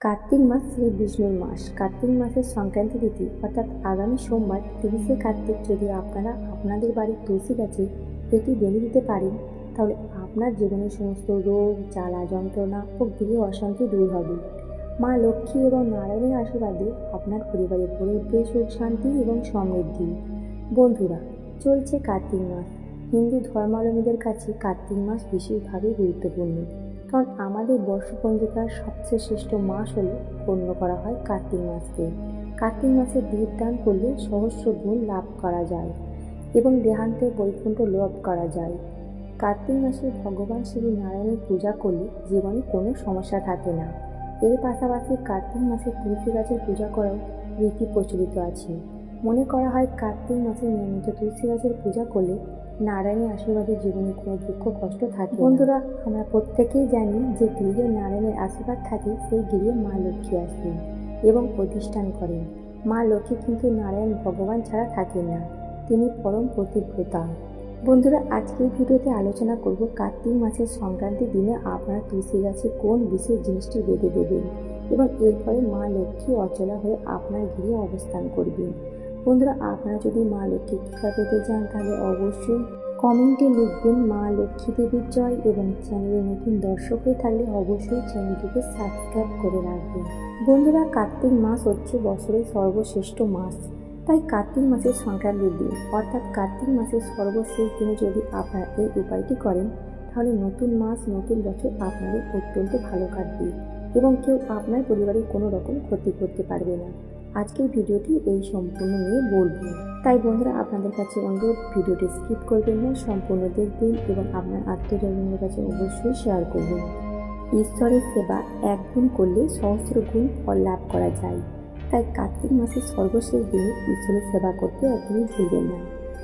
কার্তিক মাস শ্রী বিষ্ণুর মাস। কার্তিক মাসের সংক্রান্তি তিথি, অর্থাৎ আগামী সোমবার তিরিশে কার্তিক যদি আপনারা আপনাদের বাড়ির তুলসী গাছে এটি বেঁধে দিতে পারেন, তাহলে আপনার জীবনের সমস্ত রোগ, জ্বালা যন্ত্রণা ও গৃহ অশান্তি দূর হবে। মা লক্ষ্মী এবং নারায়ণের আশীর্বাদে আপনার পরিবারে ভরে উঠবে সুখ, শান্তি এবং সমৃদ্ধি। বন্ধুরা, চলছে কার্তিক মাস। হিন্দু ধর্মাবলম্বীদের কাছে কার্তিক মাস বিশেষভাবে গুরুত্বপূর্ণ। কারণ আমাদের বর্ষপঞ্জিকার সবচেয়ে শ্রেষ্ঠ মাস হলো গণ্য করা হয় কার্তিক মাসকে কার্তিক মাসে দীপ দান করলে সহস্র গুণ লাভ করা যায় এবং দেহান্তে বৈকুণ্ঠ লাভ করা যায়। কার্তিক মাসে ভগবান শ্রী নারায়ণের পূজা করলে জীবনে কোনো সমস্যা থাকে না। এর পাশাপাশি কার্তিক মাসে তুলসী গাছের পূজা করাও রীতি প্রচলিত আছে। মনে করা হয় কার্তিক মাসে নিয়মিত তুলসী গাছের পূজা করলে নারায়ণের আশীর্বাদে জীবনে কোনো দুঃখ, কষ্ট থাকে বন্ধুরা, আমরা প্রত্যেকেই জানি যে গৃহে নারায়ণের আশীর্বাদ থাকে, সেই গৃহে মা লক্ষ্মী আসেন এবং প্রতিষ্ঠান করেন। মা লক্ষ্মী কিন্তু নারায়ণ ভগবান ছাড়া থাকেন না, তিনি পরম প্রতিব্রতা। বন্ধুরা, আজকের ভিডিওতে আলোচনা করব কার্তিক মাসের সংক্রান্তির দিনে আপনারা তুলসী গাছে কোন বিশেষ জিনিসটি বেঁধে দেবেন এবং এরপরে মা লক্ষ্মী অচলা হয়ে আপনার গৃহে অবস্থান করবেন। বন্ধুরা, আপনারা যদি মা লক্ষ্মী কৃপা পেতে চান তাহলে অবশ্যই কমেন্টে লিখবেন, মা লক্ষ্মী দেবীর জয় এবং চ্যানেলে নতুন দর্শক হয়ে থাকলে অবশ্যই চ্যানেলটিকে সাবস্ক্রাইব করে রাখবেন। বন্ধুরা, কার্তিক মাস হচ্ছে বছরের সর্বশ্রেষ্ঠ মাস। তাই কার্তিক মাসের সংক্রান্তির দিন। অর্থাৎ কার্তিক মাসের সর্বশেষ দিনে যদি আপনারা এই উপায়টি করেন, তাহলে নতুন মাস, নতুন বছর আপনাদের অত্যন্ত ভালো কাটবে এবং কেউ আপনার পরিবারের কোনো রকম ক্ষতি করতে পারবে না। আজকের ভিডিওটি এই সম্পূর্ণ নিয়ে বলব। তাই বন্ধুরা, আপনাদের কাছে অনুরোধ, ভিডিওটি স্কিপ করবেন না, সম্পূর্ণ দেখবেন এবং আপনার আত্মীয়জনের কাছে অবশ্যই শেয়ার করবেন। ঈশ্বরের সেবা এক গুণ করলে সহস্র গুণ ফল লাভ করা যায়। তাই কার্তিক মাসের সর্বশেষ দিনে ঈশ্বরের সেবা করতে একদমই ভুলবেন না।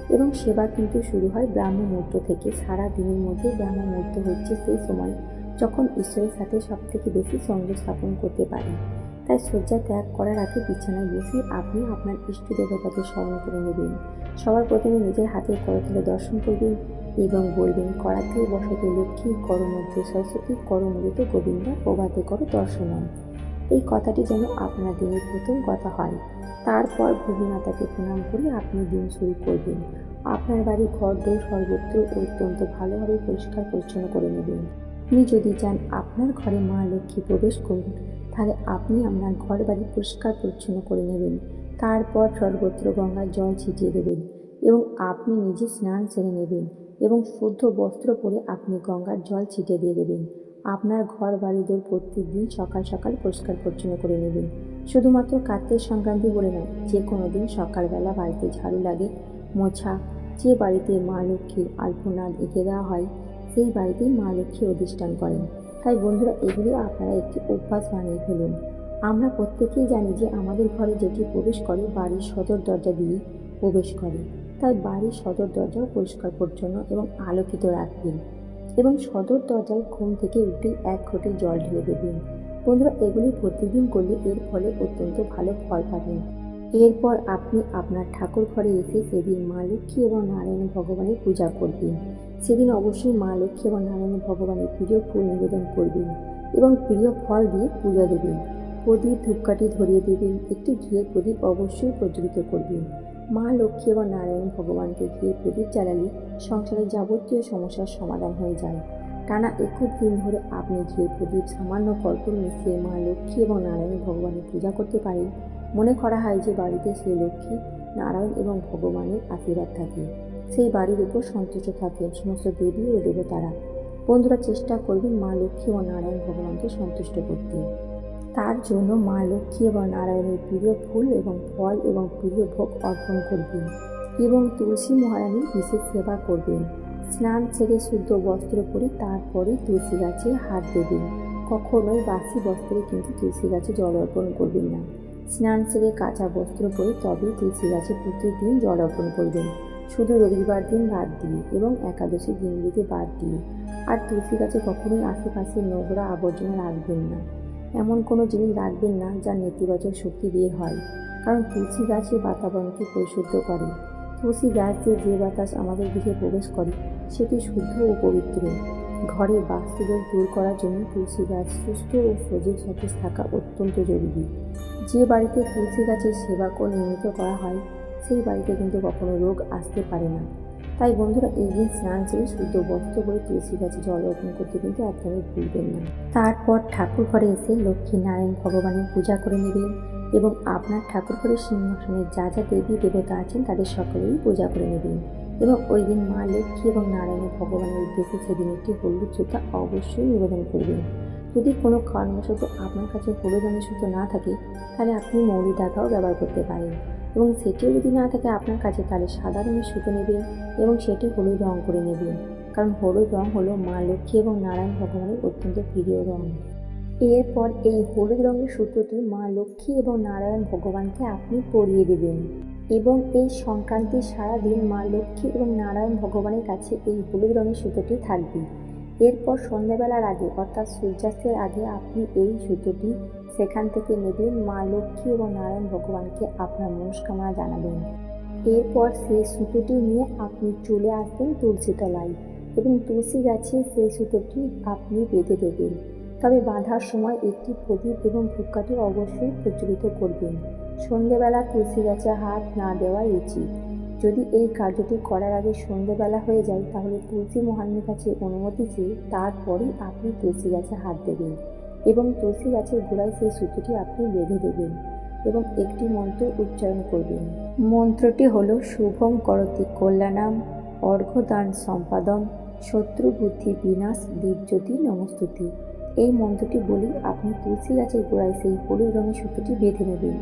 এবং সেবা কিন্তু শুরু হয় ব্রাহ্ম মুহূর্ত থেকে। সারা দিনের মধ্যে ব্রাহ্ম মুহূর্ত হচ্ছে সেই সময় যখন ঈশ্বরের সাথে সবথেকে বেশি সংযোগ স্থাপন করতে পারেন। তাই শয্যা ত্যাগ করার আগে বিছানায় বসে আপনি আপনার ইষ্ট দেবতাকে স্মরণ করে নেবেন। সবার প্রথমে নিজের হাতের করতলে দর্শন করবেন এবং বলবেন, করাতে বসতে লক্ষ্মী, কর মধ্যে সরস্বতী, কর মূলত গোবিন্দা, প্রভাতে করো দর্শনম। এই কথাটি যেন আপনার দিনের প্রথম কথা হয়। তারপর ভূমিমাতাকে প্রণাম করে আপনি দিন শুরু করবেন। আপনার বাড়ি ঘর দৌড় সর্বত্র অত্যন্ত ভালোভাবে পরিষ্কার পরিচ্ছন্ন করে নেবেন। আপনি যদি চান আপনার ঘরে মা লক্ষ্মী প্রবেশ করুন তাহলে আপনি আপনার ঘর বাড়ি পরিষ্কার পরিচ্ছন্ন করে নেবেন। তারপর সর্বত্র গঙ্গার জল ছিটিয়ে দেবেন এবং আপনি নিজে স্নান সেরে নেবেন এবং শুদ্ধ বস্ত্র পরে আপনি গঙ্গার জল ছিটিয়ে দিয়ে দেবেন। আপনার ঘর বাড়ি দোর প্রত্যেক দিন সকাল সকাল পরিষ্কার পরিচ্ছন্ন করে নেবেন। শুধুমাত্র কার্তিক সংক্রান্তি বলে নয়, যে কোনো দিন সকালবেলা বাড়িতে ঝাড়ু লাগে, মোছা, যে বাড়িতে মা লক্ষ্মীর আলপনা এঁকে দেওয়া হয়, সেই বাড়িতেই মা লক্ষ্মী অধিষ্ঠান করেন। তাই বন্ধুরা, এগুলি আপনারা একটি অভ্যাস বানিয়ে ফেলুন। আমরা প্রত্যেকেই জানি যে আমাদের ঘরে যেটি প্রবেশ করে, বাড়ির সদর দরজা দিয়ে প্রবেশ করে। তাই বাড়ির সদর দরজাও পরিষ্কার, পরিচ্ছন্ন এবং আলোকিত রাখবেন এবং সদর দরজায় ঘুম থেকে উঠে এক ঘটে জল ঢেলে দেবেন। বন্ধুরা, এগুলি প্রতিদিন করলে এর ফলে অত্যন্ত ভালো ফল পাবেন। এরপর আপনি আপনার ঠাকুর ঘরে এসে সেদিন মা লক্ষ্মী এবং নারায়ণ ভগবানের পূজা করবেন। সেদিন অবশ্যই মা লক্ষ্মী এবং নারায়ণ ভগবানের প্রিয় ফুল নিবেদন করবেন এবং প্রিয় ফল দিয়ে পূজা দেবেন। প্রদীপ ধূপকাঠি ধরিয়ে দেবেন, একটি ঘিয়ের প্রদীপ অবশ্যই প্রজ্বলিত করবেন। মা লক্ষ্মী এবং নারায়ণ ভগবানকে ঘিয়ের প্রদীপ জ্বালালে সংসারের যাবতীয় সমস্যার সমাধান হয়ে যায়। টানা একুশ দিন ধরে আপনি ঘিয়ে প্রদীপ সামান্য কর্পূর মিশিয়ে মা লক্ষ্মী এবং নারায়ণ ভগবানের পূজা করতে পারেন। মনে করা হয় যে বাড়িতে সেই লক্ষ্মী, নারায়ণ এবং ভগবানের আশীর্বাদ থাকে। সেই বাড়ির উপর সন্তুষ্ট থাকেন সমস্ত দেবী ও দেবতারা। বন্ধুরা, চেষ্টা করবেন মা লক্ষ্মী ও নারায়ণ ভগবানকে সন্তুষ্ট করতে। তার জন্য মা লক্ষ্মী এবং নারায়ণের প্রিয় ফুল এবং ফল এবং প্রিয় ভোগ অর্পণ করবেন এবং তুলসী মহারানীর বিশেষ সেবা করবেন। স্নান ছেড়ে শুদ্ধ বস্ত্র পরে তারপরে তুলসী গাছে হাত দেবেন। কখনোই বাসি বস্ত্রে কিন্তু তুলসী গাছে জল অর্পণ করবেন না। স্নান সেরে কাঁচা বস্ত্র পরে তবেই তুলসী গাছে প্রতিদিন জল অর্পণ করবেন। শুধু রবিবার দিন বাদ দিয়ে এবং একাদশী দিনগুলিতে বাদ দিয়ে। আর তুলসী গাছে কখনোই আশেপাশে নোংরা আবর্জনা রাখবেন না। এমন কোনো জিনিস রাখবেন না যা নেতিবাচক শক্তি বের হয়। কারণ তুলসী গাছে বাতাবরণকে পরিশুদ্ধ করে। তুলসী গাছ দিয়ে যে বাতাস আমাদের গৃহে প্রবেশ করে, সেটি শুদ্ধ ও পবিত্র। ঘরে বাস্তুদোষ দূর করার জন্য তুলসী গাছ সুস্থ ও সজীব সতেজ থাকা অত্যন্ত জরুরি। যে বাড়িতে তুলসী গাছের সেবা করে নিয়মিত করা হয় সেই বাড়িতে কিন্তু কখনো রোগ আসতে পারে না। তাই বন্ধুরা এই দিন স্নান সেরে শুদ্ধ বস্ত্র করে তুলসী গাছে জল অর্পণ করতে কিন্তু একদমই ভুলবেন না। তারপর ঠাকুর ঘরে এসে লক্ষ্মী নারায়ণ ভগবানের পূজা করে নেবেন এবং আপনার ঠাকুর ঘরের সিংহাসনে যা যা দেবী দেবতা আছেন তাদের সকলেই পূজা করে নেবেন। এবং ওই দিন মা লক্ষ্মী এবং নারায়ণের ভগবানের উদ্দেশ্যে সেদিন একটি হলুদ সুতা অবশ্যই নিবেদন করবেন। যদি কোনো কারণবশত আপনার কাছে হলুদ রঙের সুতো না থাকে, তাহলে আপনি মৌরি দাগাও ব্যবহার করতে পারেন। এবং সেটিও যদি না থাকে আপনার কাছে, তাহলে সাদা রঙের সুতো নেবেন এবং সেটি হলুদ রং করে নেবেন। কারণ হলুদ রং হলো মা লক্ষ্মী এবং নারায়ণ ভগবানের অত্যন্ত প্রিয় রং। এরপর এই হলুদ রঙের সুতোটি মা লক্ষ্মী এবং নারায়ণ ভগবানকে আপনি পরিয়ে দেবেন এবং এই সংক্রান্তির সারাদিন মা লক্ষ্মী এবং নারায়ণ ভগবানের কাছে এই হলুদ রঙের সুতোটি থাকবে। এরপর সন্ধ্যাবেলার আগে অর্থাৎ সূর্যাস্তের আগে আপনি এই সুতোটি সেখান থেকে নেবেন মা লক্ষ্মী এবং নারায়ণ ভগবানকে আপনার মনস্কামনা জানাবেন। এরপর সেই সুতোটি নিয়ে আপনি চলে আসবেন তুলসী তলায় এবং তুলসী গাছে সেই সুতোটি আপনি বেঁধে দেবেন। তবে বাঁধার সময় একটি প্রদীপ এবং ধূপকাঠি অবশ্যই প্রচলিত করবেন। সন্ধেবেলা তুলসী গাছে হাত না দেওয়াই উচিত। যদি এই কার্যটি করার আগে সন্ধেবেলা হয়ে যায়, তাহলে তুলসী মহান্মের কাছে অনুমতি চেয়ে তারপরেই আপনি তুলসী গাছে হাত দেবেন। এবং তুলসী গাছের গোড়ায় সেই সুতোটি আপনি বেঁধে দেবেন এবং একটি মন্ত্র উচ্চারণ করবেন। মন্ত্রটি হল শুভম করতি কল্যাণাম অর্ঘদান সম্পাদন শত্রু বুদ্ধি বিনাশ দীপজ্যোতি নমস্তুতি। এই মন্ত্রটি বলি, আপনি তুলসী গাছের গোড়ায় সেই হলুদ রঙের সুতোটি বেঁধে নেবেন।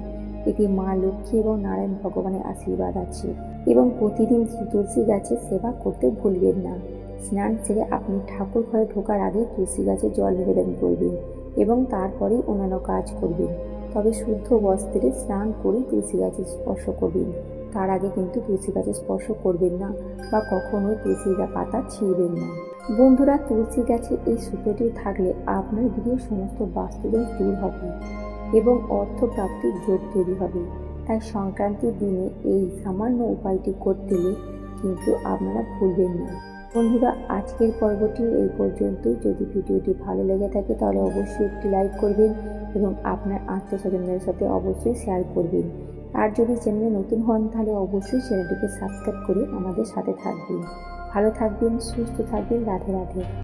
এতে মা লক্ষ্মী এবং নারায়ণ ভগবানের আশীর্বাদ আছে এবং প্রতিদিন তুলসী গাছের সেবা করতে ভুলবেন না। স্নান সেরে আপনি ঠাকুর ঘরে ঢোকার আগে তুলসী গাছে জল নিবেদন করবেন এবং তারপরেই অন্যান্য কাজ করবেন। তবে শুদ্ধ বস্ত্রে স্নান করে তুলসী গাছে স্পর্শ করবেন। তার আগে কিন্তু তুলসী গাছে স্পর্শ করবেন না বা কখনোই তুলসী পাতা ছিঁড়বেন না। বন্ধুরা, তুলসী গাছে এই সুতোটি থাকলে আপনার গৃহের সমস্ত বাস্তুদোষ দূর হবে এবং অর্থ প্রাপ্তির যোগ তৈরি হবে। তাই সংক্রান্তির দিনে এই সামান্য উপায়টি করতে কিন্তু আপনারা ভুলবেন না। বন্ধুরা, আজকের পর্বটি এই পর্যন্তই। যদি ভিডিওটি ভালো লেগে থাকে, তাহলে অবশ্যই একটি লাইক করবেন এবং আপনার আত্মীয় স্বজনদের সাথে অবশ্যই শেয়ার করবেন। আর যদি চ্যানেলে নতুন হন, তাহলে অবশ্যই চ্যানেলটিকে সাবস্ক্রাইব করে আমাদের সাথে থাকবেন। ভালো থাকবেন, সুস্থ থাকবেন। রাধে রাধে।